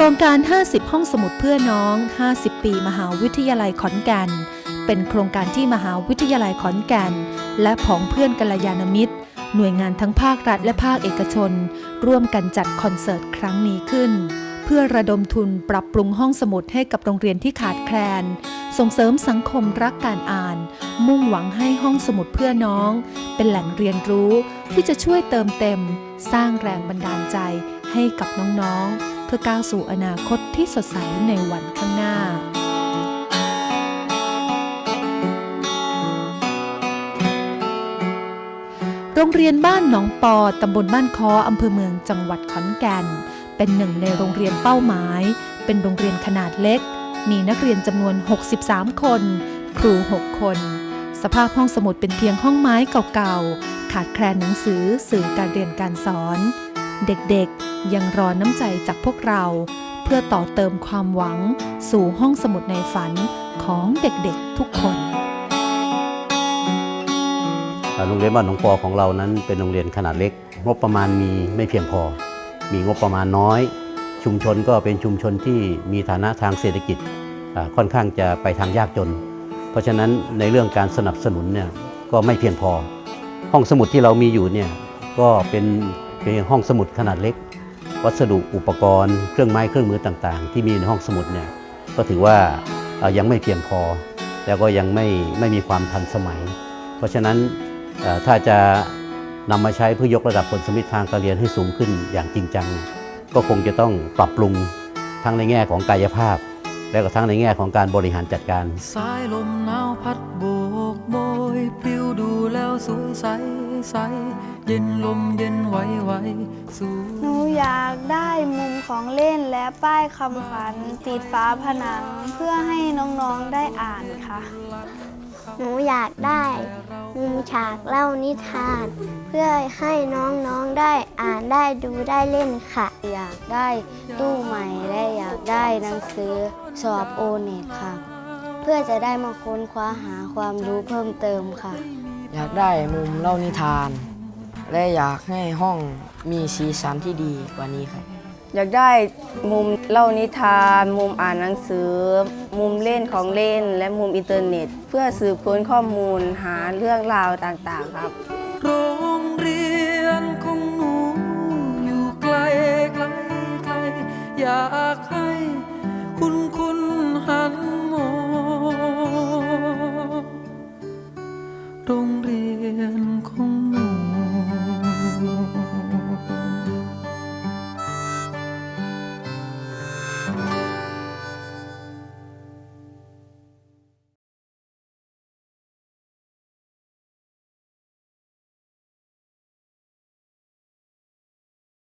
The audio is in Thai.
ครงการ 50 ห้องสมุดเพื่อน้อง 50 ปี มหาวิทยาลัยขอนแก่น เป็นโครงการที่มหาวิทยาลัยขอนแก่น และผองเพื่อนกัลยาณมิตร หน่วยงานทั้งภาครัฐและภาคเอกชน ร่วมกันจัดคอนเสิร์ตครั้งนี้ขึ้น เพื่อระดมทุนปรับปรุงห้องสมุดให้กับโรงเรียนที่ขาดแคลน ส่งเสริมสังคมรักการอ่าน มุ่งหวังให้ห้องสมุดเพื่อน้อง เป็นแหล่งเรียนรู้ที่จะช่วยเติมเต็ม สร้างแรงบันดาลใจให้กับน้องๆ เพื่อก้าวสู่อนาคตที่สดใสในวันข้างหน้าโรงเรียนบ้านหนองปอ ตำบลบ้านคอ อำเภอเมืองจังหวัดขอนแก่น เป็นหนึ่งในโรงเรียนเป้าหมาย เป็นโรงเรียนขนาดเล็ก มีนักเรียนจำนวน 63 คน ครู 6 คน สภาพห้องสมุดเป็นเพียงห้องไม้เก่าๆ ขาดแคลนหนังสือสื่อการเรียนการสอน เด็กๆ ยังรอน้ำใจจากพวกเรา เพื่อต่อเติมความหวัง สู่ห้องสมุดในฝันของเด็กๆทุกคนโรงเรียนบ้านหนองปอของเรานั้นเป็นโรงเรียนขนาดเล็ก งบประมาณมีไม่เพียงพอ มีงบประมาณน้อย ชุมชนก็เป็นชุมชนที่มีฐานะทางเศรษฐกิจค่อนข้างจะไปทางยากจน เพราะฉะนั้นในเรื่องการสนับสนุนเนี่ยก็ไม่เพียงพอ ห้องสมุดที่เรามีอยู่เนี่ยก็เป็นเป็นห้องสมุดขนาดเล็ก วัสดุอุปกรณ์ เครื่องไม้เครื่องมือต่างๆ ที่มีในห้องสมุดเนี่ยก็ถือว่ายังไม่เพียงพอ แล้วก็ยังไม่ไม่มีความทันสมัย เพราะฉะนั้นถ้าจะนำมาใช้เพื่อยกระดับผลสมิททางการเรียนให้สูงขึ้นอย่างจริงจัง ก็คงจะต้องปรับปรุงทั้งในแง่ของกายภาพ และก็ทั้งในแง่ของการบริหารจัดการสายลมหนาวพัดโบกโบยปลิวดูแล้วสวยใสใส เย็นลมเย็นไหวไหวสูงหนูอยากได้มุมของเล่นและป้ายคำขวัญติดฝาผนังเพื่อให้น้องๆได้อ่านค่ะ หนูอยากได้มุมฉากเล่านิทาน เพื่อให้น้องๆได้อ่านได้ดูได้เล่นค่ะ อยากได้ตู้ใหม่และอยากได้หนังสือสอบโอเน็ตค่ะ เพื่อจะได้มาค้นคว้าหาความรู้เพิ่มเติมค่ะ อยากได้มุมเล่านิทาน และอยากให้ห้องมีสีสันที่ดีกว่านี้ครับ อยากได้มุมเล่านิทาน มุมอ่านหนังสือ มุมเล่นของเล่น และมุมอินเทอร์เน็ต เพื่อสืบค้นข้อมูลหาเรื่องราวต่างๆครับ โรงเรียนของหนูอยู่ไกลไกลไกลอยากให้คุณคุณหันมองโรงเรียนของหนู fool.